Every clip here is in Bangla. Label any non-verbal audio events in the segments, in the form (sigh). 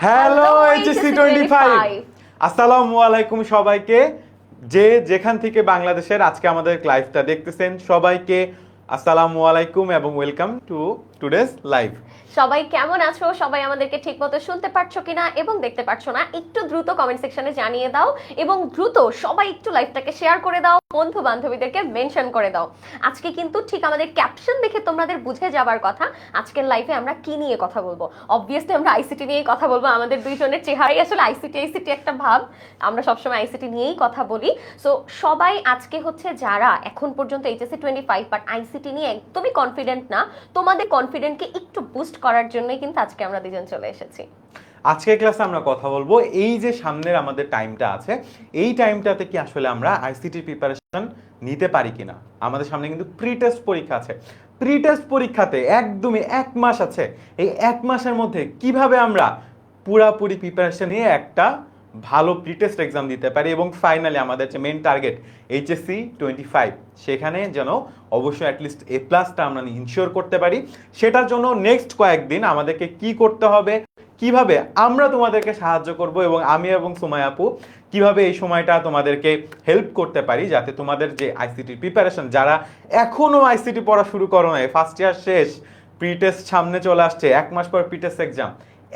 হ্যালো এইচএসসি টোয়েন্টি ফাইভ 25 আসসালামু আলাইকুম সবাইকে। যে যেখান থেকে বাংলাদেশের আজকে আমাদের লাইভটা দেখতেছেন সবাইকে আসসালামু আলাইকুম এবং ওয়েলকাম টু টুডেস লাইভ সবাই কেমন আছো? সবাই আমাদেরকে ঠিক মতো শুনতে পারছ কিনা এবং দেখতে পারছ না, একটু দ্রুত কমেন্ট সেকশনে জানিয়ে দাও এবং দ্রুত সবাই একটু লাইভটাকে শেয়ার করে দাও বন্ধু বান্ধবীদেরকে মেনশন করে দাও। আজকে কিন্তু ঠিক আমাদের ক্যাপশন দেখে তোমাদের বুঝে যাবার কথা, আজকের লাইফে আমরা কি নিয়ে কথা বলব? অবভিয়াসলি আমরা আইসিটি নিয়েই কথা বলব, আমাদের দুইজনের চেহারাই আসলে আইসিটি আইসিটি একটা ভাব, আমরা সবসময় আইসিটি নিয়েই কথা বলি। সো সবাই আজকে হচ্ছে যারা এখন পর্যন্ত HSC twenty five but ICT নিয়ে একদমই কনফিডেন্ট না, তোমাদের কনফিডেন্টকে একটু বুস্ট করার জন্যই কিন্তু আজকে আমরা দুজন চলে এসেছি। আজকের ক্লাসে আমরা কথা বলব, এই যে সামনের আমাদের টাইমটা আছে, এই টাইমটাতে কি আসলে আমরা আইসিটি প্রিপারেশন নিতে পারি কিনা? আমাদের সামনে কিন্তু প্রি টেস্ট পরীক্ষা আছে। প্রি টেস্ট পরীক্ষাতে একদমই এক মাস আছে। এই এক মাসের মধ্যে কীভাবে আমরা পুরাপুরি প্রিপারেশন নিয়ে একটা ভালো প্রি টেস্ট এক্সাম দিতে পারি এবং ফাইনালি আমাদের যে main target HSC twenty five সেখানে যেন অবশ্যই অ্যাটলিস্ট এ প্লাসটা আমরা ইনশিওর করতে পারি। সেটার জন্য নেক্সট কয়েকদিন আমাদেরকে কি করতে হবে, কীভাবে আমরা তোমাদেরকে সাহায্য করব এবং আমি এবং সুমাই আপু কীভাবে এই সময়টা তোমাদেরকে হেল্প করতে পারি যাতে তোমাদের যে আইসিটি প্রিপারেশন যারা এখনও আইসিটি পড়া শুরু করো নাই ফার্স্ট ইয়ার শেষ প্রি টেস্ট সামনে চলে আসছে, এক মাস পর প্রি টেস্ট এক্সাম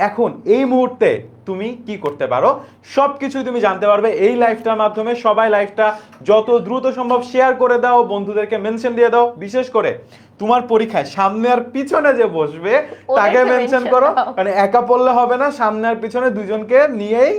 এখন এই মুহূর্তে তুমি কি করতে পারো? সব কিছুই তুমি জানতে পারবে এই লাইফটার মাধ্যমে। সবাই লাইফটা যত দ্রুত সম্ভব শেয়ার করে দাও বন্ধুদেরকে মেনশন দিয়ে দাও। বিশেষ করে তোমার পরীক্ষায় সামনে আর পিছনে যে বসবে তাকে মেনশন করো। মানে একা পড়লে হবে না সামনে আর পিছনে দুজনকে নিয়েই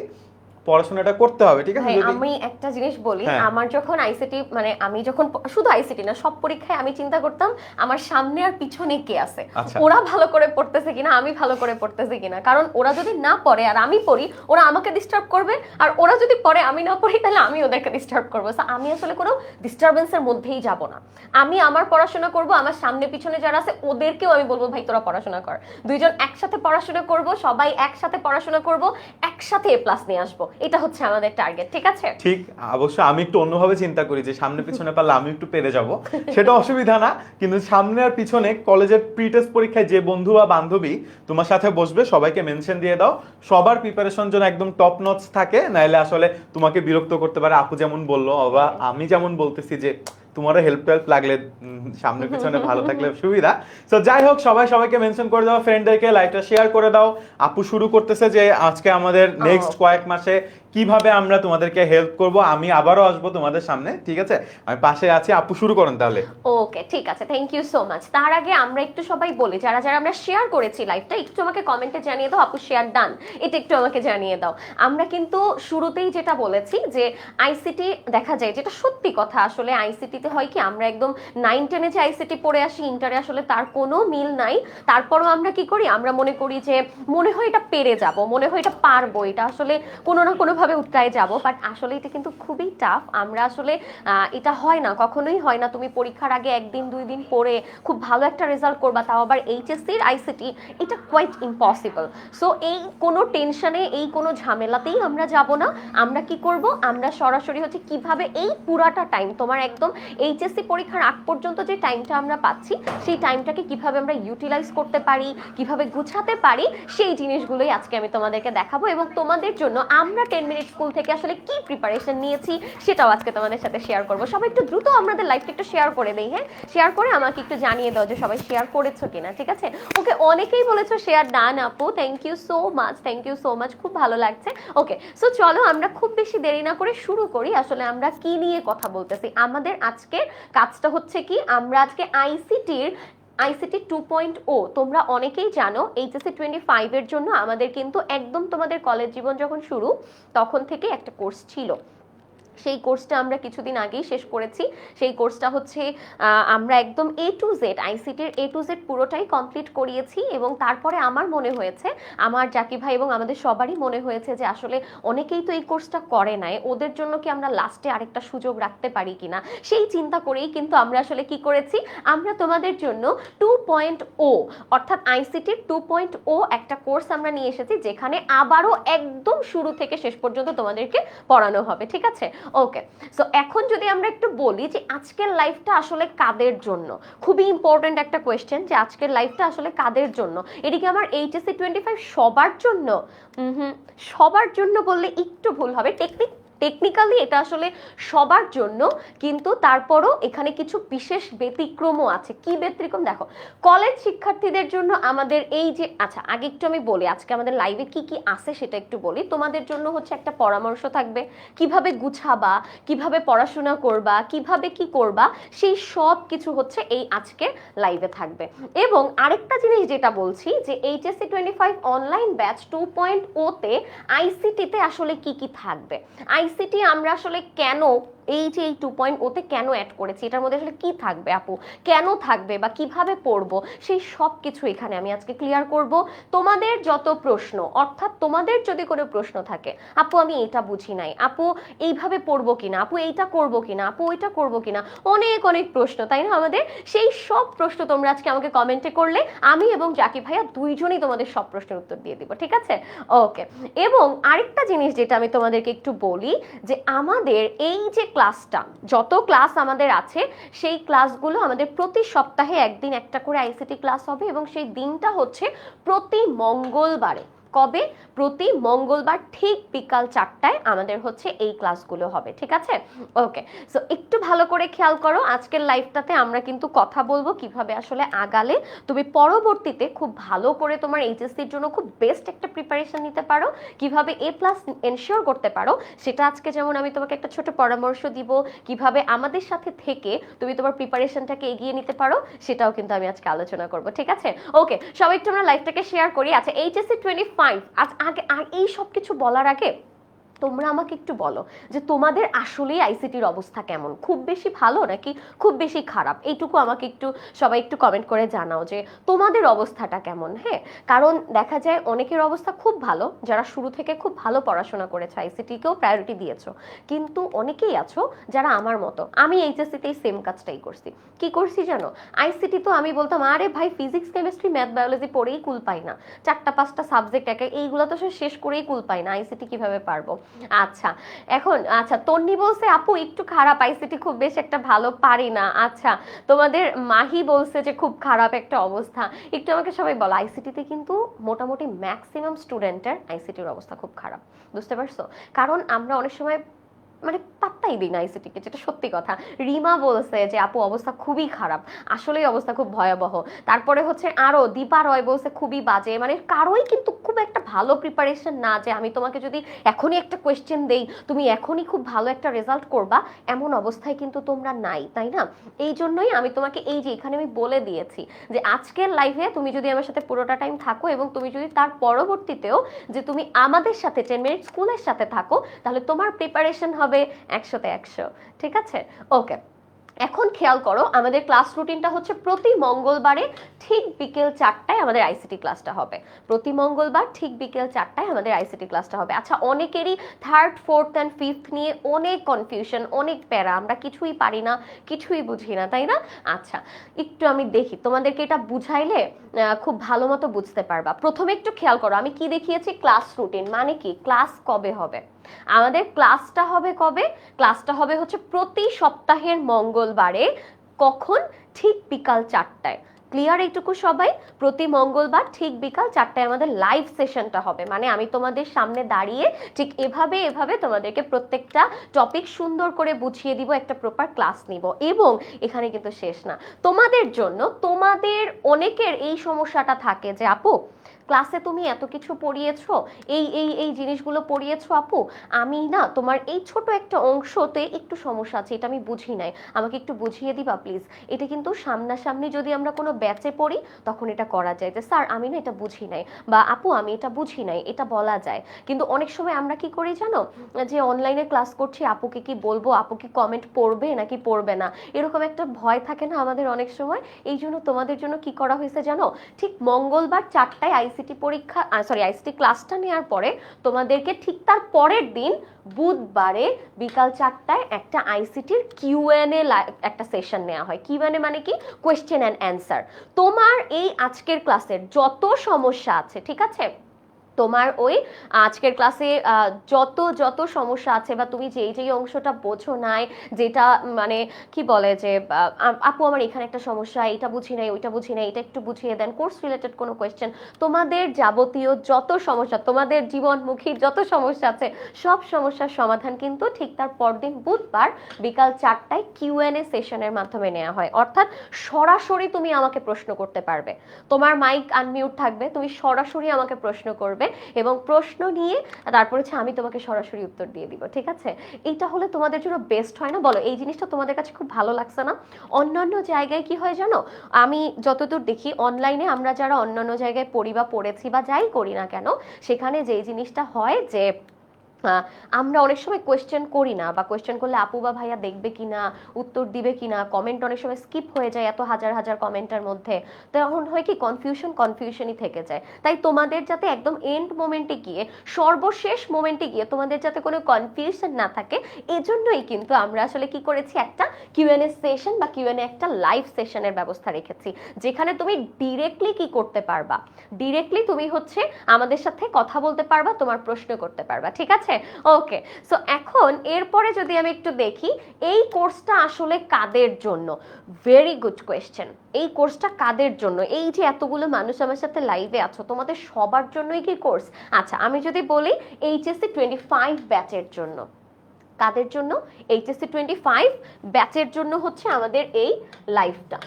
পড়াশোনাটা করতে হবে ঠিক আছে? আমি একটা জিনিস বলি হ্যাঁ। আমার যখন আইসিটি মানে আমি যখন শুধু আইসিটি না সব পরীক্ষায় আমি চিন্তা করতাম আমার সামনে আর পিছনে কে আছে? আচ্ছা। ওরা ভালো করে পড়তেছে কিনা আমি ভালো করে পড়তেছি কিনা? কারণ ওরা যদি না পড়ে আর আমি পড়ি ওরা আমাকে ডিস্টার্ব করবে আর ওরা যদি পড়ে আমি না পড়ি তাহলে আমি ওদেরকে ডিস্টার্ব করব। আমি আসলে কোনো ডিস্টারবেন্সের মধ্যেই যাব না। আমি আমার পড়াশোনা করব আমার সামনে পিছনে যারা আছে ওদেরকেও আমি বলব ভাই তোরা পড়াশোনা কর। দুইজন একসাথে পড়াশোনা করব সবাই একসাথে পড়াশোনা করব একসাথে এ প্লাস নিয়ে আসব। এটা হচ্ছে আমাদের টার্গেট ঠিক আছে? ঠিক, অবশ্য আমি একটু অন্যভাবে চিন্তা করি যে সামনে পিছনে পারলে আমি একটু পেরে যাব। সেটা অসুবিধা না, কিন্তু সামনে আর পিছনে কলেজের প্রি টেস্ট পরীক্ষায় যে বন্ধু বা বান্ধবী তোমার সাথে বসবে, সবাইকে মেনশন দিয়ে দাও। সবার প্রিপারেশন যেন একদম টপ নচ থাকে নাহলে আসলে তোমাকে বিরক্ত করতে পারে, আপু যেমন বলল বা আমি যেমন বলতেছি যে তোমারও হেল্প টেল্প লাগলে সামনে পিছনে ভালো থাকলে (laughs) সুবিধা। তো যাই হোক সবাই সবাইকে মেনশন করে দাও ফ্রেন্ডদেরকে লাইভটা শেয়ার করে দাও। আপু শুরু করতেছে যে আজকে আমাদের নেক্সট কয়েক মাসে কীভাবে আমরা তোমাদেরকে হেল্প করব? আমি আবারও আসব তোমাদের সামনে, ঠিক আছে? আমি পাশে আছি। আপু, শুরু করেন তাহলে। ওকে, ঠিক আছে। থ্যাংক ইউ সো মাচ তার আগে আমরা একটু সবাই বলি, যারা যারা আমরা শেয়ার করেছি লাইভটা একটু আমাকে কমেন্টে জানিয়ে দাও। আপু শেয়ার ডান এটা একটু আমাকে জানিয়ে দাও। আমরা কিন্তু শুরুতেই যেটা বলেছি যে আইসিটি দেখা যায়, যেটা সত্যি কথা, আসলে আইসিটিতে হয় কি, আমরা একদম নাইন টেনে যে আইসিটি পড়ে আসি ইন্টারে আসলে তার কোনো মিল নাই। তারপরও আমরা কি করি? আমরা মনে করি যে, মনে হয় এটা পেরে যাব, মনে হয় এটা পারব। এটা আসলে কোনো না কোনোভাবে উৎকায় যাব বাট আসলে এটা কিন্তু খুবই টাফ আমরা আসলে এটা হয় না, কখনোই হয় না। তুমি পরীক্ষার আগে একদিন, দুই দিন পরে খুব ভালো একটা রেজাল্ট করবা, তাও আবার এইচএসসির আইসিটি এটা কোয়াইট ইম্পসিবল সো এই কোনো টেনশনে এই কোনো ঝামেলাতেই আমরা যাব না। আমরা কি করব? আমরা সরাসরি হচ্ছে কীভাবে এই পুরাটা টাইম তোমার একদম এইচএসসি পরীক্ষার আগ পর্যন্ত যে টাইমটা আমরা পাচ্ছি, সেই টাইমটাকে কীভাবে আমরা ইউটিলাইজ করতে পারি, কীভাবে গুছাতে পারি, সেই জিনিসগুলোই আজকে আমি তোমাদেরকে দেখাবো। এবং তোমাদের জন্য আমরা টেন মিনিট স্কুল থেকে আসলে কি প্রিপারেশন নিয়েছি সেটাও আজকে তোমাদের সাথে শেয়ার করব। সবাই একটু দ্রুত আমাদের লাইফটা একটু শেয়ার করে দেই হ্যাঁ? শেয়ার করে আমাকে একটু জানিয়ে দাও যে সবাই শেয়ার করেছ কিনা, ঠিক আছে? ওকে, অনেকেই বলেছ শেয়ার ডান আপু thank you so much thank you so much খুব ভালো লাগছে। ওকে সো চলো আমরা খুব বেশি দেরি না করে শুরু করি। আসলে আমরা কি নিয়ে কথা বলতেছি? আমাদের আজকের কাজটা হচ্ছে কি? আমরা আজকে আইসিটির আইসিটি টু পয়েন্ট ও তোমরা অনেকেই জানো এইচএসসি টোয়েন্টি ফাইভের জন্য আমাদের কিন্তু একদম তোমাদের কলেজ জীবন যখন শুরু, তখন থেকে একটা কোর্স ছিল। সেই কোর্সটা আমরা কিছুদিন আগেই শেষ করেছি। সেই কোর্সটা হচ্ছে আমরা একদম এ টু জেড আইসিটির এ টু জেড পুরোটাই কমপ্লিট করিয়েছি এবং তারপরে আমার মনে হয়েছে, আমার জাকি ভাই এবং আমাদের সবারই মনে হয়েছে যে আসলে অনেকেই তো এই কোর্সটা করে নাই, ওদের জন্য কি আমরা লাস্টে আরেকটা সুযোগ রাখতে পারি কিনা? সেই চিন্তা করেই কিন্তু আমরা আসলে কি করেছি, আমরা তোমাদের জন্য টু পয়েন্ট ও অর্থাৎ আইসিটির টু পয়েন্ট ও একটা কোর্স আমরা নিয়ে এসেছি, যেখানে আবারও একদম শুরু থেকে শেষ পর্যন্ত তোমাদেরকে পড়ানো হবে, ঠিক আছে? ওকে সো এখন যদি আমরা একটু বলি যে আজকের লাইফটা আসলে কাদের জন্য? খুবই ইম্পর্ট্যান্ট একটা কোয়েশ্চেন যে আজকের লাইফটা আসলে কাদের জন্য? এটিকে আমার এইচএসসি টোয়েন্টি ফাইভ সবার জন্য? হুম, সবার জন্য বললে একটু ভুল হবে। টেকনিক টেকনিক্যালি এটা আসলে সবার জন্য, কিন্তু তারপরও এখানে কিছু বিশেষ ব্যতিক্রমও আছে। কি ব্যতিক্রম? দেখো কলেজ শিক্ষার্থীদের জন্য আমাদের এই যে আচ্ছা আগে একটু আমি বলি, আজকে আমাদের লাইভে কি কি আছে সেটা একটু বলি। তোমাদের জন্য হচ্ছে একটা পরামর্শ থাকবে, কীভাবে গুছাবা, কীভাবে পড়াশোনা করবা, কীভাবে কি করবা, সেই সব কিছু হচ্ছে এই আজকে লাইভে থাকবে। এবং আরেকটা জিনিস যেটা বলছি, যে HSC twenty five online batch two point ওতে আইসিটিতে আসলে কি কি থাকবে? আইসিটি আমরা আসলে কেন এই যে এই টু পয়েন্ট ওতে কেন অ্যাড করেছি? এটার মধ্যে আসলে কি থাকবে আপু? কেন থাকবে বা কীভাবে পড়ব? সেই সব কিছু এখানে আমি আজকে ক্লিয়ার করব। তোমাদের যত প্রশ্ন, অর্থাৎ তোমাদের যদি কোনো প্রশ্ন থাকে, আপু আমি এটা বুঝি নাই। আপু এইভাবে পড়ব কিনা? আপু এইটা করব কিনা? আপু ওইটা করব কিনা? অনেক অনেক প্রশ্ন, তাই না আমাদের? সেই সব প্রশ্ন তোমরা আজকে আমাকে কমেন্টে করলে আমি এবং জাকি ভাইয়া দুইজনই তোমাদের সব প্রশ্নের উত্তর দিয়ে দিব, ঠিক আছে? ওকে এবং আরেকটা জিনিস যেটা আমি তোমাদেরকে একটু বলি, যে আমাদের এই যে ক্লাসটা যত ক্লাস আমাদের আছে, সেই ক্লাসগুলো আমাদের প্রতি সপ্তাহে একদিন একটা করে আইসিটি ক্লাস হবে এবং সেই দিনটা হচ্ছে প্রতি মঙ্গলবারে। কবে? প্রতি মঙ্গলবার ঠিক বিকাল চারটায় আমাদের হচ্ছে এই ক্লাসগুলো হবে, ঠিক আছে? ওকে সো একটু ভালো করে খেয়াল করো, আজকের লাইফটাতে আমরা কিন্তু কথা বলব কীভাবে আসলে আগালে তুমি পরবর্তীতে খুব ভালো করে তোমার এইচএসসির জন্য খুব বেস্ট একটা প্রিপারেশন নিতে পারো, কীভাবে এ প্লাস এনশিওর করতে পারো, সেটা আজকে যেমন আমি তোমাকে একটা ছোট পরামর্শ দিব, কীভাবে আমাদের সাথে থেকে তুমি তোমার প্রিপারেশনটাকে এগিয়ে নিতে পারো, সেটাও কিন্তু আমি আজকে আলোচনা করব, ঠিক আছে? ওকে, সবাই একটু আমরা লাইফটাকে শেয়ার করি। আচ্ছা এইচএসসি টোয়েন্টি ফাইভ আজ আগে এই সব কিছু বলার আগে তোমরা আমাকে একটু বলো যে তোমাদের আসলেই আইসিটির অবস্থা কেমন? খুব বেশি ভালো নাকি খুব বেশি খারাপ? এইটুকু আমাকে একটু, সবাই একটু কমেন্ট করে জানাও যে তোমাদের অবস্থাটা কেমন হ্যাঁ? কারণ দেখা যায় অনেকের অবস্থা খুব ভালো, যারা শুরু থেকে খুব ভালো পড়াশোনা করেছে আইসিটিকেও প্রায়োরিটি দিয়েছ। কিন্তু অনেকেই আছো যারা আমার মতো। আমি এইচএসসিতেই সেম কাজটাই করছি। কি করছি জানো? আইসিটি তো আমি বলতাম, আরে ভাই ফিজিক্স কেমিস্ট্রি ম্যাথ বায়োলজি পড়েই কুল পাই না। চারটা, পাঁচটা সাবজেক্ট একে, এইগুলো তো সে শেষ করেই কুল পাই না। আইসিটি কীভাবে পারব? আচ্ছা এখন আচ্ছা তন্নি বলছে, আপু, একটু খারাপ আইসিটি খুব বেশি একটা ভালো পারি না। আচ্ছা তোমাদের মাহি বলছে যে, খুব খারাপ একটা অবস্থা। একটু আমাকে সবাই বলো আইসিটিতে কিন্তু মোটামুটি ম্যাক্সিমাম স্টুডেন্টের আইসিটির অবস্থা খুব খারাপ, বুঝতে পারছ? কারণ আমরা অনেক সময় মানে পাত্তাই দিই না আইসিটিকে যেটা সত্যি কথা। রিমা বলছে যে, আপু, অবস্থা খুবই খারাপ। আসলেই অবস্থা খুব ভয়াবহ। তারপরে হচ্ছে আরও দীপা রয় বলছে, খুবই বাজে। মানে কারোই কিন্তু খুব একটা ভালো প্রিপারেশন না যে, আমি তোমাকে যদি এখনই একটা কোয়েশ্চেন দেই, তুমি এখনই খুব ভালো একটা রেজাল্ট করবা, এমন অবস্থায় কিন্তু তোমরা নাই, তাই না? এই জন্যই আমি তোমাকে এই যে, এখানে আমি বলে দিয়েছি যে, আজকের লাইফে তুমি যদি আমার সাথে পুরোটা টাইম থাকো এবং তুমি যদি তার পরবর্তীতেও যে, তুমি আমাদের সাথে টেন মিনিট স্কুলের সাথে থাকো, তাহলে তোমার প্রিপারেশন হবে একশোতে একশো, ঠিক আছে? ওকে এখন খেয়াল করো, আমাদের ক্লাস রুটিনটা হচ্ছে প্রতি মঙ্গলবারে ঠিক বিকেল চারটায় আমাদের আইসিটি ক্লাসটা হবে। প্রতি মঙ্গলবার ঠিক বিকেল চারটায় আমাদের আইসিটি ক্লাসটা হবে। আচ্ছা অনেকেরই থার্ড ফোর্থ অ্যান্ড ফিফথ নিয়ে অনেক কনফিউশন অনেক প্যারা। আমরা কিছুই পারি না, কিছুই বুঝি না, তাই না? আচ্ছা একটু আমি দেখি। তোমাদেরকে এটা বুঝাইলে খুব ভালো মতো বুঝতে পারবা। প্রথমে একটু খেয়াল করো, আমি কি দেখিয়েছি? ক্লাস রুটিন মানে কি? ক্লাস কবে হবে? আমাদের ক্লাসটা হবে কবে? ক্লাসটা হবে হচ্ছে প্রতি সপ্তাহের মঙ্গলবারে, কখন? ঠিক বিকাল চারটায়। ক্লিয়ার এইটুকু সবাই? প্রতি মঙ্গলবার ঠিক বিকাল চারটায় আমাদের লাইভ সেশনটা হবে। মানে আমি তোমাদের সামনে দাঁড়িয়ে ঠিক এভাবে এভাবে তোমাদেরকে প্রত্যেকটা টপিক সুন্দর করে বুঝিয়ে দিব, একটা প্রপার ক্লাস নিব। এবং এখানে কিন্তু শেষ না। তোমাদের জন্য, তোমাদের অনেকের এই সমস্যাটা থাকে যে, আপু ক্লাসে তুমি এত কিছু পড়িয়েছো, এই এই এই জিনিসগুলো পড়িয়েছো আপু, আমি না তোমার এই ছোট একটা অংশতে একটু সমস্যা আছে, এটা আমি বুঝি নাই। আমাকে একটু বুঝিয়ে দিবা প্লিজ এটা কিন্তু সামনাসামনি যদি আমরা কোনো ব্যাচে পড়ি, তখন এটা করা যায়। যে স্যার, আমি না এটা বুঝি নাই, বা আপু, আমি এটা বুঝি নাই, এটা বলা যায়। কিন্তু অনেক সময় আমরা কি করি জানো? যে অনলাইনে ক্লাস করছি, আপুকে কি বলব? আপু কি কমেন্ট পড়বে নাকি পড়বে না? এরকম একটা ভয় থাকে না আমাদের অনেক সময়? এই জন্য তোমাদের জন্য কি করা হয়েছে জানো? ঠিক মঙ্গলবার চারটায় আইসিটি পরীক্ষা সরি আইসিটি ক্লাসটা নেওয়ার পরে তোমাদেরকে ঠিক তার পরের দিন বুধবারে বিকাল চারটায় একটা আইসিটির কিউএনএ একটা সেশন নেওয়া হয়। কিউএনএ মানে কি? কোয়েশ্চেন অ্যান্ড অ্যান্সার তোমার এই আজকের ক্লাসের যত সমস্যা আছে, ঠিক আছে? তোমার ওই, আজকের ক্লাসে যত যত সমস্যা আছে বা তুমি যেই যেই অংশটা বোঝো নাই, যেটা মানে কি বলে যে আপু আমার এখানে একটা সমস্যা, এটা বুঝি নাই, ওইটা বুঝি নাই, এটা একটু বুঝিয়ে দেন কোর্স রিলেটেড কোনো কোয়েশ্চেন তোমাদের যাবতীয় যত সমস্যা, তোমাদের জীবনমুখী যত সমস্যা আছে, সব সমস্যার সমাধান কিন্তু ঠিক তার পরদিন বুধবার বিকাল চারটায় কিউএনএ সেশনের মাধ্যমে নেওয়া হয়। অর্থাৎ সরাসরি তুমি আমাকে প্রশ্ন করতে পারবে। তোমার মাইক আনমিউট থাকবে, তুমি সরাসরি আমাকে প্রশ্ন করবে। এবং প্রশ্ন নিয়ে তারপর হচ্ছে আমি তোমাকে সরাসরি উত্তর দিয়ে দিব, ঠিক আছে? এইটা হলে তোমাদের জন্য বেস্ট হয় না? বলো, এই জিনিসটা তোমাদের কাছে খুব ভালো লাগছে না? অন্যান্য জায়গায় কি হয় জানো? আমি যতদূর দেখি অনলাইনে আমরা যারা অন্যান্য জায়গায় পড়ি বা পড়েছি বা যাই করি না কেন, সেখানে যেই জিনিসটা হয় যে আমরা অনেক সময় কোয়েশ্চেন করি না বা কোয়েশ্চেন করলে আপু বা ভাইয়া দেখবে কিনা, উত্তর দিবে কিনা কমেন্ট অনেক সময় স্কিপ হয়ে যায় এত হাজার হাজার কমেন্টের মধ্যে। তখন হয় কি কনফিউশন কনফিউশনই থেকে যায়। তাই তোমাদের যাতে একদম এন্ড মোমেন্টে গিয়ে, সর্বশেষ মোমেন্টে গিয়ে তোমাদের যাতে কোনো কনফিউশন না থাকে, এজন্যই কিন্তু আমরা আসলে কি করেছি, একটা কিউএনএ সেশন বা কিউএনএ একটা লাইভ সেশনের ব্যবস্থা রেখেছি। যেখানে তুমি ডিরেক্টলি কি করতে পারবা? ডিরেক্টলি তুমি হচ্ছে আমাদের সাথে কথা বলতে পারবা, তোমার প্রশ্ন করতে পারবা, ঠিক আছে? ওকে সো এখন এরপরে যদি আমি একটু দেখি, এই কোর্সটা আসলে কাদের জন্য? ভেরি গুড কোয়েশ্চেন এই কোর্সটা কাদের জন্য? এই যে এতগুলো মানুষ আমার সাথে লাইভে আছো, তোমাদের সবার জন্যই কি কোর্স আচ্ছা আমি যদি বলি এইচএসসি টোয়েন্টি ফাইভ ব্যাচের জন্য। কাদের জন্য? এইচএসসি টোয়েন্টি ফাইভ ব্যাচের জন্য হচ্ছে আমাদের এই লাইফটা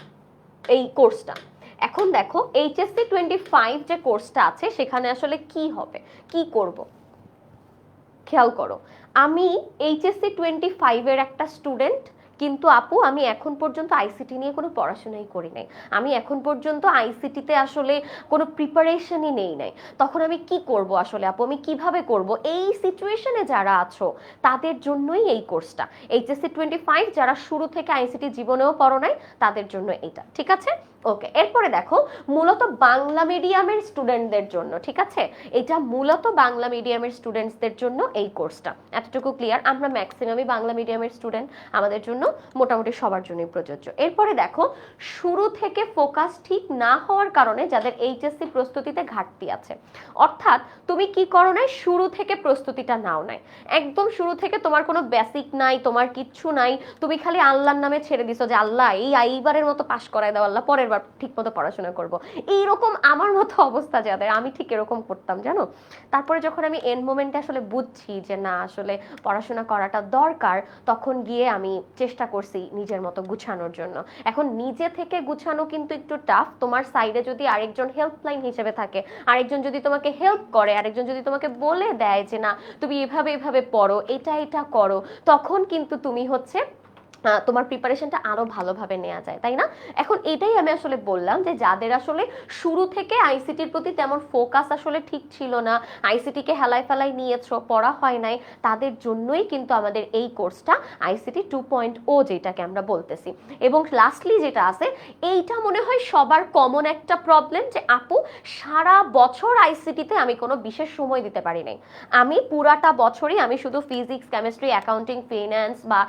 এই কোর্সটা এখন দেখো এইচএসসি টোয়েন্টি ফাইভ যে কোর্সটা আছে, সেখানে আসলে কি হবে? কি করব? খেয়াল করো। আমি এইচএসসি টোয়েন্টি ফাইভের একটা স্টুডেন্ট কিন্তু আপু, আমি এখন পর্যন্ত আইসিটি নিয়ে কোনো পড়াশোনাই করি নাই। আমি এখন পর্যন্ত আইসিটিতে আসলে কোনো প্রিপারেশনই নেই নাই। তখন আমি কি করব আসলে আপু? আমি কীভাবে করব? এই সিচুয়েশনে যারা আছো, তাদের জন্যই এই কোর্সটা এইচএসসি টোয়েন্টি ফাইভ যারা শুরু থেকে আইসিটি জীবনেও পড়ো নাই, তাদের জন্য এটা ঠিক আছে? ওকে এরপরে দেখো, মূলত বাংলা মিডিয়ামের স্টুডেন্টদের জন্য, ঠিক আছে? এটা মূলত বাংলা মিডিয়ামের স্টুডেন্টসদের জন্য এই কোর্সটা এতটুকু ক্লিয়ার আমরা ম্যাক্সিমামই বাংলা মিডিয়ামের স্টুডেন্ট আমাদের জন্য মোটামুটি সবার জন্যই প্রযোজ্য। এরপরে দেখো, শুরু থেকে ফোকাস ঠিক না হওয়ার কারণে যাদের এইচএসসি প্রস্তুতিতে ঘাটতি আছে, অর্থাৎ তুমি কি করো নাই? শুরু থেকে প্রস্তুতিটা নাও নাই। একদম শুরু থেকে তোমার কোনো বেসিক নাই, তোমার কিচ্ছু নাই, তুমি খালি আল্লাহর নামে ছেড়ে দিছো যে, আল্লাহ, এই এইবারের মতো পাশ করায় দাও, আল্লাহ, পরের ঠিক মতো পড়াশোনা করব। এইরকম আমার মতো অবস্থা যাদের, আমি ঠিক এরকম করতাম, জানো? তারপরে যখন আমি এন্ড মোমেন্টে আসলে বুঝছি যে না, আসলে পড়াশোনা করাটা দরকার, তখন গিয়ে আমি চেষ্টা করছি নিজের মতো গুছানোর জন্য। এখন নিজে থেকে গুছানো কিন্তু একটু টাফ তোমার সাইডে যদি আরেকজন হেল্পলাইন হিসেবে থাকে, আরেকজন যদি তোমাকে হেল্প করে, আরেকজন যদি তোমাকে বলে দেয় যে না, তুমি এভাবে এভাবে পড়ো, এটা এটা করো, তখন কিন্তু তুমি হচ্ছে তোমার প্রিপারেশনটা আরও ভালোভাবে নেওয়া যায়, তাই না? এখন এটাই আমি আসলে বললাম যে যাদের আসলে শুরু থেকে আইসিটির প্রতি তেমন ফোকাস আসলে ঠিক ছিল না আইসিটিকে হেলাই ফেলাই নিয়েছো, পড়া হয় নাই, তাদের জন্যই কিন্তু আমাদের এই কোর্সটা আইসিটি টু পয়েন্ট ও যেটাকে আমরা বলতেছি। এবং লাস্টলি যেটা আছে, এইটা মনে হয় সবার কমন একটা প্রবলেম যে, আপু, সারা বছর আইসিটিতে আমি কোনো বিশেষ সময় দিতে পারি নাই। আমি পুরাটা বছরই আমি শুধু ফিজিক্স কেমিস্ট্রি অ্যাকাউন্টিং ফিনান্স বা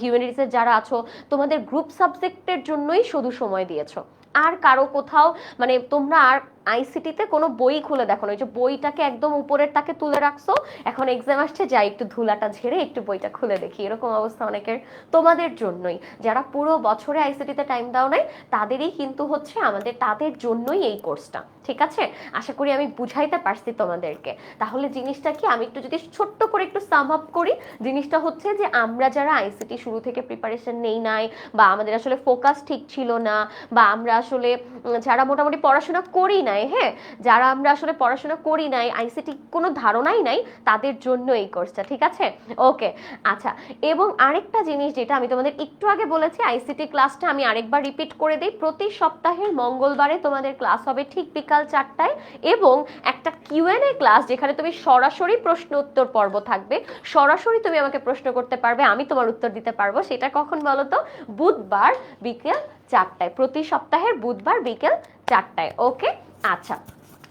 হিউম্যানিটিসের যারা আছো, তোমাদের গ্রুপ সাবজেক্টের জন্যই শুধু সময় দিয়েছ। আর কারও কোথাও মানে তোমরা আর আইসিটিতে কোনো বই খুলে দেখো না। ওই যে বইটাকে একদম উপরের তাকে তুলে রাখছো। এখন এক্সাম আসছে, যাই একটু ধুলাটা ঝেড়ে একটু বইটা খুলে দেখি। এরকম অবস্থা অনেকের। তোমাদের জন্যই। যারা পুরো বছরে আইসিটিতে টাইম দাও নাই, তাদেরই কিন্তু হচ্ছে আমাদের, তাদের জন্যই এই কোর্সটা ঠিক আছে? আশা করি আমি বুঝাইতে পারছি তোমাদেরকে। তাহলে জিনিসটা কি? আমি একটু যদি ছোট্ট করে একটু সাম আপ করি, জিনিসটা হচ্ছে যে আমরা যারা আইসিটি শুরু থেকে প্রিপারেশন নেই নাই, বা আমাদের আসলে ফোকাস ঠিক ছিল না, বা আমরা আসলে যারা মোটামুটি পড়াশোনা করি নাই হ্যাঁ? যারা আমরা আসলে পড়াশোনা করি নাই আইসিটি কোনো ধারণাই নাই, তাদের জন্য এই কোর্সটা ঠিক আছে? ওকে আচ্ছা এবং আরেকটা জিনিস যেটা আমি তোমাদের একটু আগে বলেছি আইসিটি ক্লাসটা আমি আরেকবার রিপিট করে দিই, প্রতি সপ্তাহের মঙ্গলবারে তোমাদের ক্লাস হবে ঠিক বিকাল চারটায়, এবং একটা কিউএনএ ক্লাস যেখানে তুমি সরাসরি প্রশ্ন উত্তর পর্ব থাকবে, সরাসরি তুমি আমাকে প্রশ্ন করতে পারবে, আমি তোমার উত্তর দিতে পারব, সেটা কখন বলো তো বুধবার বিকেল চারটায়, প্রতি সপ্তাহের বুধবার বিকেল চারটায় ওকে আচ্ছা।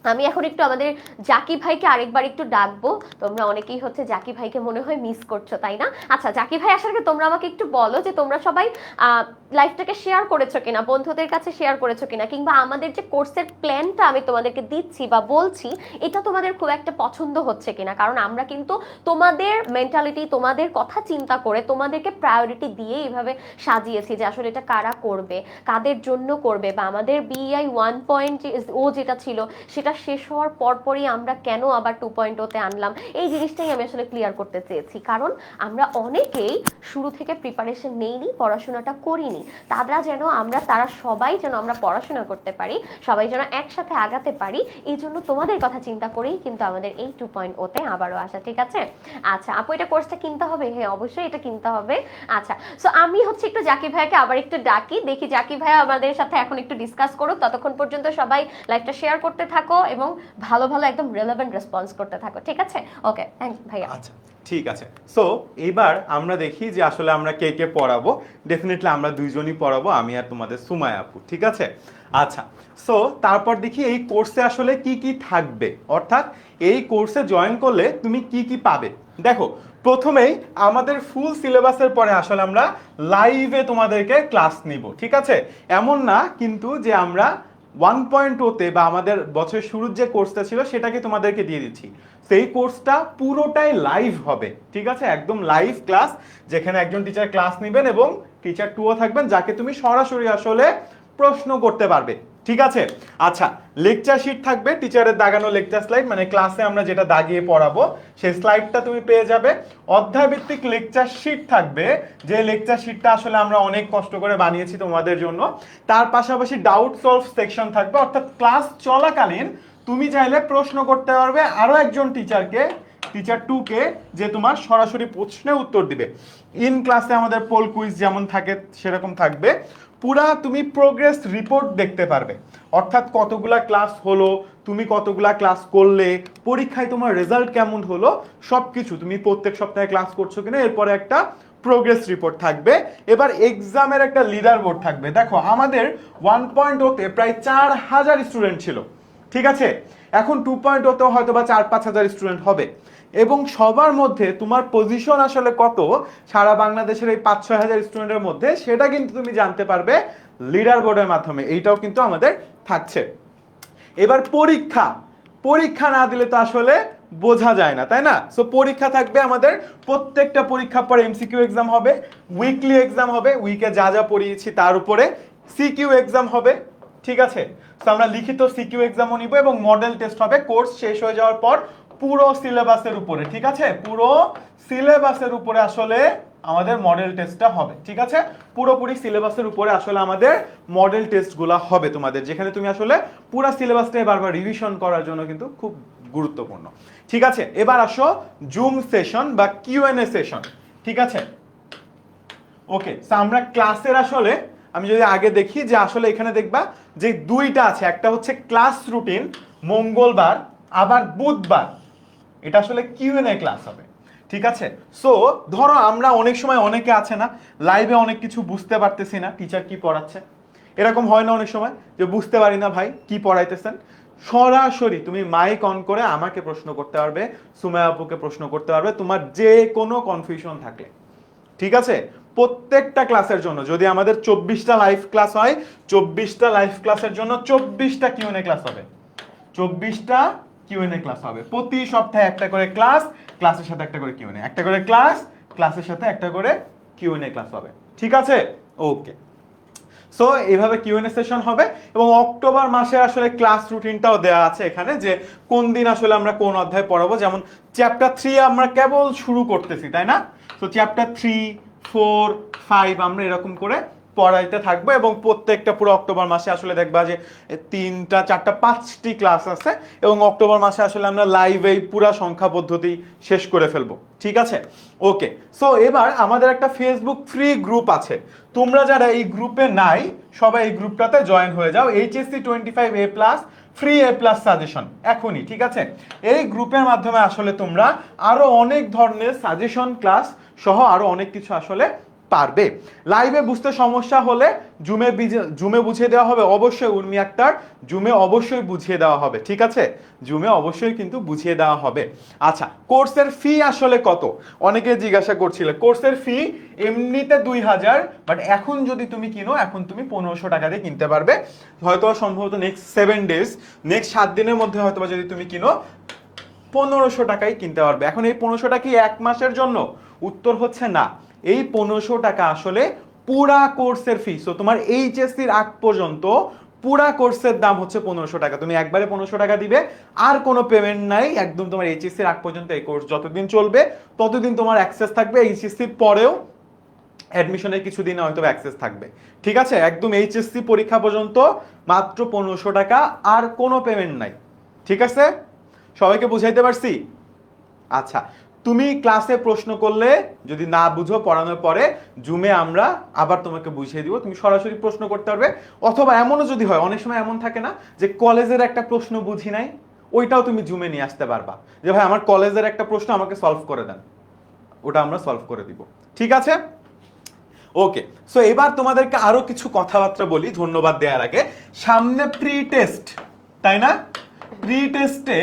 আমি এখন একটু আমাদের জাকি ভাইকে আরেকবার একটু ডাকবো। তোমরা অনেকেই হচ্ছে জাকি ভাইকে মনে হয় মিস করছ, তাই না? আচ্ছা জাকি ভাই আসার আগে তোমরা আমাকে একটু বলো যে তোমরা সবাই লাইফটাকে শেয়ার করেছ কিনা, বন্ধুদের কাছে শেয়ার করেছ কিনা, কিংবা আমাদের যে কোর্সের প্ল্যানটা আমি তোমাদেরকে দিচ্ছি বা বলছি, এটা তোমাদের খুব একটা পছন্দ হচ্ছে কিনা? কারণ আমরা কিন্তু তোমাদের মেন্টালিটি তোমাদের কথা চিন্তা করে তোমাদেরকে প্রায়োরিটি দিয়ে এইভাবে সাজিয়েছি যে আসলে এটা কারা করবে, কাদের জন্য করবে, বা আমাদের বিআই ওয়ান পয়েন্ট ও যেটা ছিল, সেটা শেষ হওয়ার পরপরই আমরা কেন আবার টু পয়েন্ট ওতে আনলাম? এই জিনিসটাই আমি আসলে ক্লিয়ার করতে চেয়েছি। কারণ আমরা অনেকেই শুরু থেকে প্রিপারেশন নেইনি, পড়াশোনাটা করিনি। তারা যেন আমরা, তারা সবাই যেন আমরা পড়াশোনা করতে পারি, সবাই যেন একসাথে আগাতে পারি, এই জন্য তোমাদের কথা চিন্তা করেই কিন্তু আমাদের এই টু পয়েন্ট ওতে আবারও আসা, ঠিক আছে? আচ্ছা আপু, এটা কোর্সটা কিনতে হবে? হ্যাঁ অবশ্যই এটা কিনতে হবে। আচ্ছা সো আমি হচ্ছে একটু জাকি ভাইকে আবার একটু ডাকি, দেখি জাকি ভাই আমাদের সাথে এখন একটু ডিসকাস করুক, ততক্ষণ পর্যন্ত সবাই লাইভটা শেয়ার করতে থাকো। এবং ভালো ভালো একদম রেলেভেন্ট রেসপন্স করতে থাকো, ঠিক আছে? ওকে থ্যাংক ভাইয়া। আচ্ছা ঠিক আছে। সো এবার আমরা দেখি যে আসলে আমরা কে কে পড়াবো। ডেফিনেটলি আমরা দুইজনই পড়াবো, আমি আর তোমাদের সুমায় আপু, ঠিক আছে? আচ্ছা সো তারপর দেখি এই কোর্সে আসলে কি কি থাকবে? অর্থাৎ এই কোর্সে জয়েন করলে তুমি কি কি পাবে? দেখো, প্রথমেই আমাদের ফুল সিলেবাসের পরে আসলে আমরা লাইভে তোমাদেরকে ক্লাস নিব, ঠিক আছে? এমন না কিন্তু যে আমরা ওয়ান পয়েন্ট ওতে বা আমাদের বছরের শুরুর যে কোর্সটা ছিল, সেটাকে তোমাদেরকে দিয়ে দিচ্ছি। সেই কোর্সটা পুরোটাই লাইভ হবে, ঠিক আছে? একদম লাইভ ক্লাস যেখানে একজন টিচার ক্লাস নেবেন এবং টিচার টুও থাকবেন, যাকে তুমি সরাসরি আসলে প্রশ্ন করতে পারবে। ঠিক আছে? আচ্ছা লেকচার শিট থাকবে টিচারের দাগানো লেকচার স্লাইড মানে ক্লাসে আমরা যেটা দাগিয়ে পড়াবো, সেই স্লাইডটা তুমি পেয়ে যাবে। অধ্যায় ভিত্তিক লেকচার শিট থাকবে, যে লেকচার শিটটা আসলে আমরা অনেক কষ্ট করে বানিয়েছি তোমাদের জন্য। তার পাশাপাশি ডাউট সলভ সেকশন থাকবে, অর্থাৎ ক্লাস চলাকালীন তুমি চাইলে প্রশ্ন করতে পারবে আরও একজন টিচারকে টিচার টু কে যে তোমার সরাসরি প্রশ্নে উত্তর দিবে। ইন ক্লাসে আমাদের পোল কুইজ যেমন থাকে, সেরকম থাকবে। পুরা তুমি প্রোগ্রেস রিপোর্ট দেখতে পারবে। অর্থাৎ কতগুলা ক্লাস হলো, তুমি কতগুলা ক্লাস করলে, পরীক্ষায় তোমার রেজাল্ট কেমন হলো সব কিছু তুমি প্রত্যেক সপ্তাহে ক্লাস করছ কিনা, এরপরে একটা প্রোগ্রেস রিপোর্ট থাকবে। এবার এক্সামের একটা লিডার বোর্ড থাকবে। দেখো, আমাদের ওয়ান পয়েন্ট ওতে প্রায় চার হাজার স্টুডেন্ট ছিল। ঠিক আছে? এখন টু পয়েন্ট ওতেও হয়তো বা চার পাঁচ হাজার স্টুডেন্ট হবে। এবং সবার মধ্যে তোমার পজিশন আসলে কত? সারা বাংলাদেশের এই পাঁচ ছয় হাজার স্টুডেন্টের মধ্যে সেটা কিন্তু তুমি জানতে পারবে লিডার বোর্ডের মাধ্যমে। এইটাও কিন্তু আমাদের থাকছে। এবার পরীক্ষা। পরীক্ষা না দিলে তো আসলে বোঝা যায় না, তাই না? সো পরীক্ষা থাকবে আমাদের প্রত্যেকটা পরীক্ষা পরে এমসিকিউ এক্সাম হবে উইকলি এক্সাম হবে উইকে যা যা পড়িয়েছি তার উপরে সিকিউ এক্সাম হবে, ঠিক আছে? তো আমরা লিখিত সিকিউ এক্সামও নিব এবং মডেল টেস্ট হবে। কোর্স শেষ হয়ে যাওয়ার পর পুরো সিলেবাসের উপরে, ঠিক আছে? পুরো সিলেবাসের উপরে আসলে আমাদের মডেল টেস্টটা হবে, ঠিক আছে? পুরোপুরি সিলেবাসের উপরে আসলে আমাদের মডেল টেস্টগুলো হবে তোমাদের, যেখানে তুমি আসলে পুরো সিলেবাসটাই বারবার রিভিশন করার জন্য কিন্তু খুব গুরুত্বপূর্ণ। ঠিক আছে? এবার আসো জুম সেশন বা কিউএনএ সেশন ঠিক আছে? ওকে আমরা ক্লাসের আসলে, আমি যদি আগে দেখি যে আসলে এখানে দেখবা যে দুইটা আছে, একটা হচ্ছে ক্লাস রুটিন মঙ্গলবার, আবার বুধবার। এটা আসলে কিউএনএ ক্লাস হবে, ঠিক আছে? সো ধরো আমরা অনেক সময় অনেকে আছে না লাইভে অনেক কিছু বুঝতে পারতেছি না টিচার কি পড়াচ্ছে? এরকম হয় না অনেক সময় যে বুঝতে পারি না ভাই কি পড়াইতেছেন? সরাসরি তুমি মাইক অন করে আমাকে প্রশ্ন করতে পারবে সুমায় আপুকে প্রশ্ন করতে পারবে, তোমার যে কোনো কনফিউশন থাকলে, ঠিক আছে? প্রত্যেকটা ক্লাসের জন্য, যদি আমাদের চব্বিশটা লাইভ ক্লাস হয়, চব্বিশটা লাইভ ক্লাসের জন্য চব্বিশটা কিউনে ক্লাস হবে। চব্বিশটা কিউএনএ ক্লাস হবে প্রতি সপ্তাহে একটা করে ক্লাস ক্লাসের সাথে একটা করে কিউএনএ একটা করে ক্লাস ক্লাসের সাথে একটা করে কিউএনএ ক্লাস হবে ঠিক আছে? ওকে সো এইভাবে কিউএনএ সেশন হবে এবং অক্টোবর মাসে আসলে ক্লাস রুটিনটাও দেওয়া আছে এখানে যে কোন দিন আসলে আমরা কোন অধ্যায় পড়াবো। যেমন চ্যাপ্টার থ্রি আমরা কেবল শুরু করতেছি, তাই না? তো চ্যাপ্টার থ্রি ফোর ফাইভ আমরা এরকম করে পড়াইতে থাকব এবং প্রত্যেকটা পুরো অক্টোবর মাসে আসলে দেখবা যে তিনটা, চারটা, পাঁচটি ক্লাস আছে এবং অক্টোবর মাসে আসলে আমরা লাইভে পুরা সংখ্যা পদ্ধতি শেষ করে ফেলব। ঠিক আছে? ওকে সো এবার আমাদের একটা ফেসবুক ফ্রি গ্রুপ আছে। তোমরা যারা এই গ্রুপে নাই, সবাই এই গ্রুপটাতে জয়েন হয়ে যাও। HSC twenty five A plus free A plus suggestion এখনই, ঠিক আছে? এই গ্রুপের মাধ্যমে আসলে তোমরা আরও অনেক ধরনের সাজেশন ক্লাস সহ আরও অনেক কিছু আসলে পারবে। লাইভে বুঝতে সমস্যা হলে জুমে জুমে বুঝিয়ে দেওয়া হবে। অবশ্যই উর্মি আক্তার, জুমে অবশ্যই বুঝিয়ে দেওয়া হবে, ঠিক আছে? জুমে অবশ্যই কিন্তু বুঝিয়ে দেওয়া হবে। আচ্ছা কোর্সের ফি আসলে কত? অনেকে জিজ্ঞাসা করছিল, কোর্সের ফি এমনিতে দুই হাজার বাট এখন যদি তুমি কিনো, এখন তুমি পনেরোশো টাকা দিয়ে কিনতে পারবে। হয়তো সম্ভবত নেক্সট সেভেন ডেজ নেক্সট সাত দিনের মধ্যে হয়তো যদি তুমি কিনো, পনেরোশো টাকায় কিনতে পারবে। এখন এই পনেরোশো টাকা কি এক মাসের জন্য? উত্তর হচ্ছে না। এই পনেরোশো টাকা আসলে পুরা কোর্সের ফি সো তোমার এইচএসসির আগ পর্যন্ত পুরা কোর্সের দাম হচ্ছে পনেরোশো টাকা। তুমি একবারে পনেরোশো টাকা দিবে, আর কোনো পেমেন্ট নাই, একদম তোমার এইচএসসির আগ পর্যন্ত এই কোর্স যতদিন চলবে, ততদিন তোমার অ্যাক্সেস থাকবে এইচএসসির পরেও অ্যাডমিশনের কিছুদিন হয়তো অ্যাক্সেস থাকবে। ঠিক আছে? একদম এইচএসসি পরীক্ষা পর্যন্ত মাত্র পনেরোশো টাকা, আর কোনো পেমেন্ট নাই। ঠিক আছে? সবাইকে বুঝাইতে পারছি? আচ্ছা। তুমি ক্লাসে প্রশ্ন করলে, যদি না বুঝো পড়ানোর পরে, জুমে আমরা আবার তোমাকে বুঝিয়ে দিব, তুমি সরাসরি প্রশ্ন করতে পারবে। অথবা এমনও যদি হয়, অনেক সময় এমন থাকে না, যে কলেজের একটা প্রশ্ন বুঝি নাই, ওইটাও তুমি জুমে নিয়ে আসতে পারবা। যে ভাই, আমার কলেজের একটা প্রশ্ন আমাকে সলভ করে দেন। ওটা আমরা সলভ করে দিব। ঠিক আছে? ওকে সো এবার তোমাদেরকে আরও কিছু কথাবার্তা বলি, ধন্যবাদ দেওয়ার আগে। সামনে প্রি টেস্ট তাই না? প্রি টেস্টে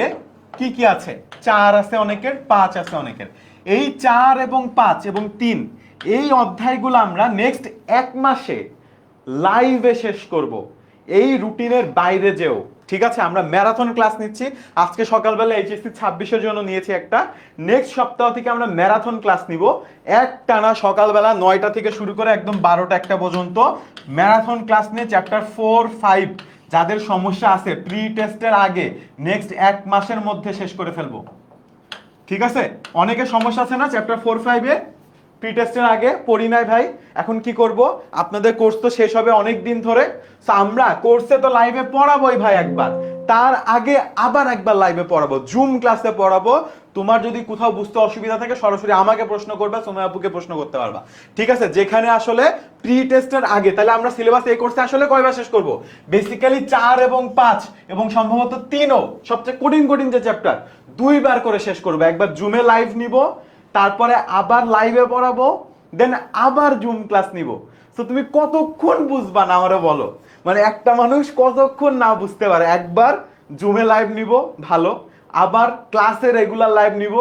কি কি আছে? চার আছে অনেকের, পাঁচ আছে অনেকের। এই চার এবং পাঁচ এবং তিন, এই অধ্যায়গুলো আমরা নেক্সট এক মাসে লাইভে শেষ করব। এই রুটিনের বাইরে যেও। ঠিক আছে, আমরা ম্যারাথন ক্লাস নিচ্ছি। আজকে সকালবেলা এইচএসসি ছাব্বিশের জন্য নিয়েছি একটা। নেক্সট সপ্তাহ থেকে আমরা ম্যারাথন ক্লাস নিব। এক টানা সকালবেলা নয়টা থেকে শুরু করে একদম বারোটা একটা পর্যন্ত ম্যারাথন ক্লাস নিয়ে চ্যাপ্টার ফোর ফাইভ যাদের সমস্যা আছে প্রি টেস্টের আগে নেক্সট এক মাসের মধ্যে শেষ করে ফেলব। ঠিক আছে? অনেকের সমস্যা আছে না? চ্যাপ্টার ফোর ফাইভে প্রি টেস্টের আগে পড়ি নাই ভাই। এখন কি করব? আপনাদের কোর্স তো শেষ হবে অনেক দিন ধরে। So, আমরা কোর্সে তো লাইভে পড়াবোই ভাই একবার। তার আগে আবার একবার লাইভে পড়াবো। জুম ক্লাসে পড়াবো। তোমার যদি কোথাও বুঝতে অসুবিধা থাকে, সরাসরি আমাকে প্রশ্ন করবে, সোমা আপুকে প্রশ্ন করতে পারবা। ঠিক আছে? যেখানে আসলে প্রি টেস্টের আগে, তাহলে আমরা সিলেবাস এই কোর্সে আসলে কয়বার শেষ করব? বেসিক্যালি চার এবং পাঁচ, এবং সম্ভবত তিনও, সবচেয়ে কঠিন কঠিন যে চ্যাপ্টার দুইবার করে শেষ করব। একবার জুমে লাইভ নিব, তারপরে আবার লাইভে পড়াবো দেন আবার জুম ক্লাস নিব। তো তুমি কতক্ষণ বুঝবা না আমারে বলো? মানে একটা মানুষ কতক্ষণ না বুঝতে পারে? একবার জুমে লাইভ নিব, ভালো। আবার ক্লাসে রেগুলার লাইভ নিব,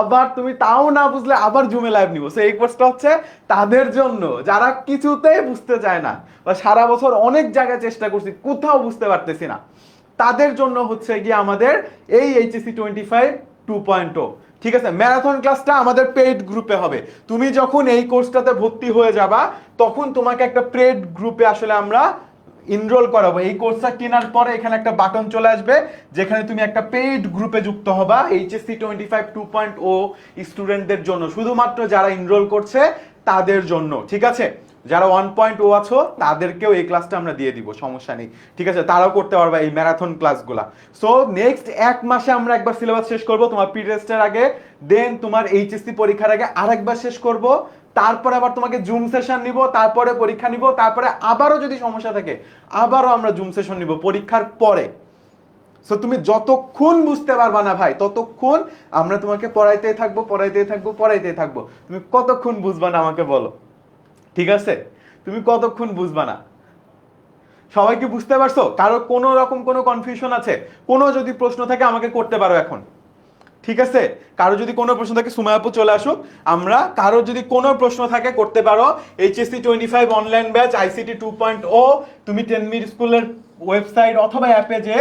আবার তুমি তাও না বুঝলে আবার জুমে লাইভ নিব। সো এই কোর্সটা হচ্ছে তাদের জন্য। যারা কিছুতেই বুঝতে চায় না, বা সারা বছর অনেক জায়গায় চেষ্টা করছি, কোথাও বুঝতে পারতেছি না। তাদের জন্য হচ্ছে গিয়ে আমাদের এই HSC twenty five two point ঠিক আছে? ম্যারাথন ক্লাসটা আমাদের পেইড গ্রুপে হবে। তুমি যখন এই কোর্সটাতে ভর্তি হয়ে যাবা, তখন তোমাকে একটা পেইড গ্রুপে আসলে আমরা ইনরোল করাবো। এই কোর্সটা কেনার পরে এখানে একটা বাটন চলে আসবে, যেখানে তুমি একটা পেইড গ্রুপে যুক্ত হবা HSC twenty five two point O স্টুডেন্টদের জন্য। শুধুমাত্র যারা ইনরোল করছে, তাদের জন্য। ঠিক আছে? যারা ওয়ান পয়েন্ট ও আছো, তাদেরকেও এই ক্লাসটা আমরা দিয়ে দিব, সমস্যা নেই। ঠিক আছে, তারাও করতে পারবে এই ম্যারাথন ক্লাসগুলা সো নেক্সট এক মাসে আমরা একবার সিলেবাস শেষ করব, তোমার প্রি টেস্টের আগে দেন তোমার এইচএসসি পরীক্ষার আগে আরেকবার শেষ করব, তারপরে আবার তোমাকে জুম সেশন নিব, তারপরে পরীক্ষা নিব, তারপরে আবারও যদি সমস্যা থাকে, আবারও আমরা জুম সেশন নিব পরীক্ষার পরে। সো তুমি যতক্ষণ বুঝতে পারবা না ভাই, ততক্ষণ আমরা তোমাকে পড়াইতেই থাকব পড়াইতেই থাকব পড়াইতেই থাকব। তুমি কতক্ষণ বুঝবা না আমাকে বলো? ঠিক আছে? তুমি কতক্ষণ বুঝবা না? সবাই কি বুঝতে পারছ? কারও কোনো রকম কোনো কনফিউশন আছে? কোনো যদি প্রশ্ন থাকে, আমাকে করতে পারো এখন। ঠিক আছে? কারও যদি কোনো প্রশ্ন থাকে সুমায়াপু চলে আসুক। আমরা কারও যদি কোনো প্রশ্ন থাকে, করতে পারো। HSC twenty five online batch ICT two point O তুমি টেন মিনিট স্কুলের ওয়েবসাইট অথবা অ্যাপে যে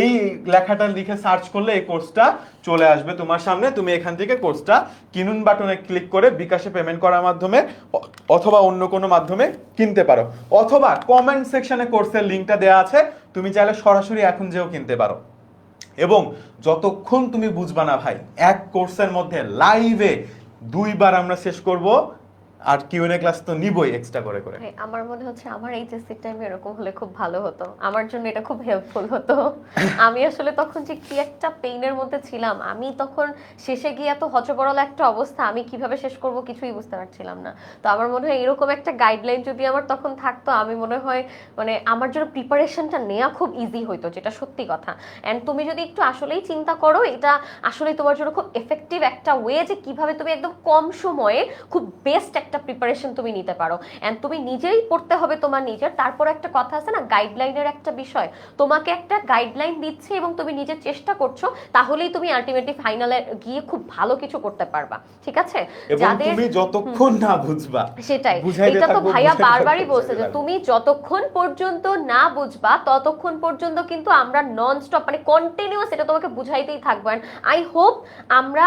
এই লেখাটা লিখে সার্চ করলে এই কোর্সটা চলে আসবে তোমার সামনে। তুমি এখান থেকে কোর্সটা কিনুন বাটনে ক্লিক করে বিকাশে পেমেন্ট করার মাধ্যমে, অথবা অন্য কোনো মাধ্যমে কিনতে পারো। অথবা কমেন্ট সেকশনে কোর্সের লিঙ্কটা দেওয়া আছে, তুমি চাইলে সরাসরি এখন যেও কিনতে পারো। এবং যতক্ষণ তুমি বুঝবা না ভাই, এক কোর্সের মধ্যে লাইভে দুইবার আমরা শেষ করব। আর কিউএনএ ক্লাস তো নিবই এক্সট্রা করে করে। আমার মনে হচ্ছে আমার এইচএসসি টাইমে এরকম হলে খুব ভালো হতো। আমার জন্য এটা খুব হেল্পফুল হতো। (laughs) আমি আসলে তখন যে কি একটা পেইনের মধ্যে ছিলাম আমি তখন শেষে গিয়ে এত হচবড়ল একটা অবস্থা আমি কীভাবে শেষ করব কিছুই বুঝতে পারছিলাম না। তো আমার মনে হয় এরকম একটা গাইডলাইন যদি আমার তখন থাকতো আমি মনে হয় মানে আমার জন্য প্রিপারেশনটা নেওয়া খুব ইজি হতো যেটা সত্যি কথা। অ্যান্ড তুমি যদি একটু আসলেই চিন্তা করো এটা আসলে তোমার জন্য খুব এফেক্টিভ একটা ওয়ে যে কীভাবে তুমি একদম কম সময়ে খুব বেস্ট একটা একটা প্রিপারেশন তুমি নিতে পারো। এন্ড তুমি নিজেই পড়তে হবে তোমার নিজের। তারপর একটা কথা আছে না গাইডলাইনের একটা বিষয়। তোমাকে একটা গাইডলাইন দিচ্ছে এবং তুমি নিজে চেষ্টা করছ তাহলেই তুমি আলটিমেটলি ফাইনালে গিয়ে খুব ভালো কিছু করতে পারবা। ঠিক আছে? এবং তুমি যতক্ষণ না বুঝবা সেটাই। এটা তো ভাইয়া বারবারই বলছে যে তুমি যতক্ষণ পর্যন্ত না বুঝবা ততক্ষণ পর্যন্ত কিন্তু আমরা নন স্টপ মানে কন্টিনিউয়াস এটা তোমাকে বুঝাইতেই থাকব। আই হোপ আমরা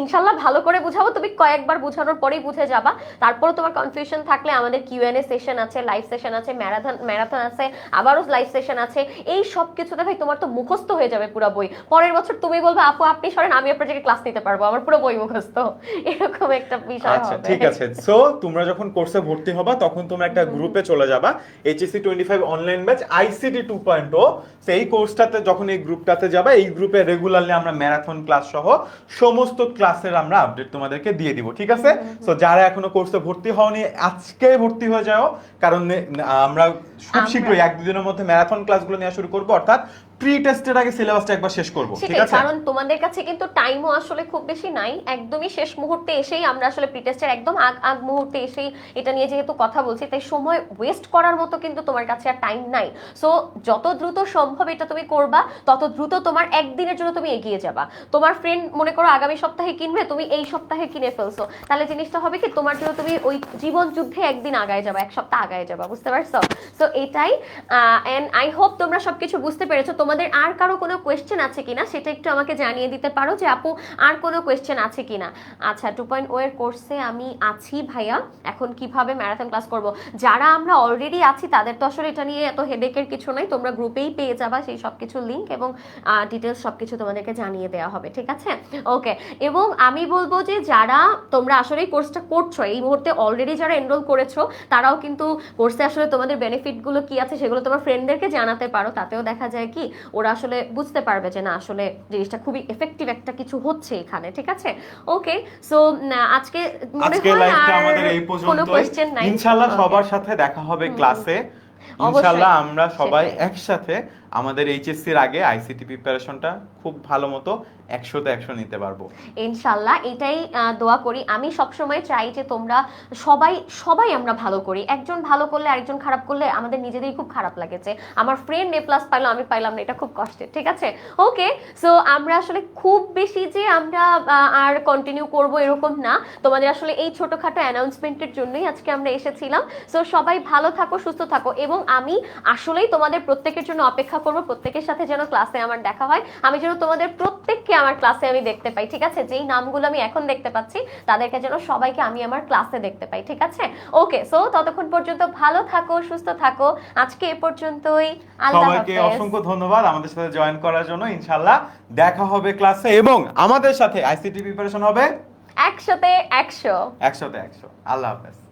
ইনশাল্লাহ ভালো করে বুঝাবো। তুমি কয়েকবার বুঝানোর পরেই বুঝে যাবা। তারপরে তোমার কনফিউশন থাকলে আমাদের কিউএনএ সেশন আছে লাইভ সেশন আছে ম্যারাথন ম্যারাথন আছে আবারও লাইভ সেশন আছে এই সব কিছুতে ভাই তোমার তো মুখস্থ হয়ে যাবে পুরো বই। পরের বছর তুমি বলবে আপু আপনি সরেন আমি আপনার থেকে ক্লাস নিতে পারব। আমার পুরো বই মুখস্থ। এরকম একটা বিষয় আচ্ছা ঠিক আছে। সো তোমরা যখন কোর্সে ভর্তি হবা তখন তোমরা একটা গ্রুপে চলে যাবা HSC twenty five online batch ICT two point O সেই কোর্সটাতে যখন এই গ্রুপটাতে যাবা এই গ্রুপে রেগুলারলি আমরা ম্যারাথন ক্লাস সহ সমস্ত ক্লাসের আমরা আপডেট তোমাদেরকে দিয়ে দিব ঠিক আছে? সো যারা এখনও কোর্সে ভর্তি হওনি আজকে ভর্তি হয়ে যাও। কারণ আমরা খুব শীঘ্রই এক দুদিনের মধ্যে ম্যারাথন ক্লাসগুলো নেওয়া শুরু করব অর্থাৎ প্রি টেস্টের আগে সিলেবাসটা একবার শেষ করব ঠিক আছে? কারণ তোমাদের কাছে কিন্তু টাইমও আসলে খুব বেশি নাই একদমই শেষ মুহূর্তে এসেই আমরা আসলে প্রিটেস্টের একদম আগ আগ মুহূর্তে এসেই এটা নিয়ে যেহেতু কথা বলছি তাই সময় ওয়েস্ট করার মতো কিন্তু তোমার কাছে আর টাইম নাই। সো যত দ্রুত সম্ভব এটা তুমি করবা তত দ্রুত তোমার একদিনের জন্য তুমি এগিয়ে যাবা। তোমার ফ্রেন্ড মনে করো আগামী সপ্তাহে কিনবে তুমি এই সপ্তাহে কিনে ফেলছো। তাহলে জিনিসটা হবে কি তোমার জন্য তুমি ওই জীবন যুদ্ধে একদিন আগায় যাবা এক সপ্তাহ আগায় যাবা বুঝতে পারছ? সো এটাই এন্ড আই হোপ তোমরা সবকিছু বুঝতে পেরেছ। তোমাদের আর কারও কোনো কোয়েশ্চেন আছে কিনা সেটা একটু আমাকে জানিয়ে দিতে পারো যে আপু, আর কোনো কোয়েশ্চেন আছে কিনা? আচ্ছা টু পয়েন্ট ওয়ের কোর্সে আমি আছি ভাইয়া। এখন কীভাবে ম্যারাথন ক্লাস করব? যারা আমরা অলরেডি আছি, তাদের তো আসলে এটা নিয়ে এত হেডেকের কিছু নাই। তোমরা গ্রুপেই পেয়ে যাবা সেই সব কিছু লিঙ্ক এবং ডিটেলস সব কিছু তোমাদেরকে জানিয়ে দেওয়া হবে, ঠিক আছে? ওকে এবং আমি বলব যে যারা তোমরা আসলে কোর্সটা করছ, এই মুহূর্তে অলরেডি যারা এনরোল করেছ, তারাও কিন্তু কোর্সে আসলে তোমাদের বেনিফিটগুলো কি আছে সেগুলো তোমার ফ্রেন্ডদেরকে জানাতে পারো। তাতেও দেখা যায় কি ওরা আসলে বুঝতে পারবে যে না আসলে জিনিসটা খুবই এফেক্টিভ একটা কিছু হচ্ছে এখানে ঠিক আছে? ওকে সো আজকে মনে হয় আমাদের এই পর্যন্ত নাই। ইনশাআল্লাহ সবার সাথে দেখা হবে ক্লাসে ইনশাআল্লাহ আমরা সবাই একসাথে আমাদের এইচএসসি এর আগে আইসিটি প্রিপারেশনটা খুব ভালো মতো একশোতে একশো নিতে পারব। ইনশাল্লাহ, এটাই দোয়া করি। আমি সবসময় চাই যে তোমরা সবাই সবাই আমরা ভালো করি। একজন ভালো করলে আরেকজন খারাপ করলে আমাদের নিজেদেরই খুব খারাপ লাগে যে আমার ফ্রেন্ড এ প্লাস পাইলো, আমি পাইলাম না, এটা খুব কষ্টের, ঠিক আছে? ওকে সো আমরা আসলে খুব বেশি যে আমরা আর কন্টিনিউ করব এরকম না। তোমাদের আসলে এই ছোটখাটো অ্যানাউন্সমেন্টের জন্যই আজকে আমরা এসেছিলাম। সো সবাই ভালো থাকো, সুস্থ থাকো এবং আমি আসলেই তোমাদের প্রত্যেকের জন্য অপেক্ষা করব। প্রত্যেকের সাথে যেন ক্লাসে আমার দেখা হয়। আমি যেন তোমাদের প্রত্যেককে আমার ক্লাসে আমি দেখতে পাই ঠিক আছে? যেই নামগুলো আমি এখন দেখতে পাচ্ছি তাদেরকে যেন সবাইকে আমি আমার ক্লাসে দেখতে পাই ঠিক আছে? ওকে সো ততক্ষণ পর্যন্ত ভালো থাকো সুস্থ থাকো। আজকে এ পর্যন্তই। আল্লাহ সবাইকে অসংখ্য ধন্যবাদ আমাদের সাথে জয়েন করার জন্য ইনশাআল্লাহ। দেখা হবে ক্লাসে এবং আমাদের সাথে আইসিটি প্রিপারেশন হবে একসাথে একশো। একশোতে একশো। আল্লাহ হাফেজ।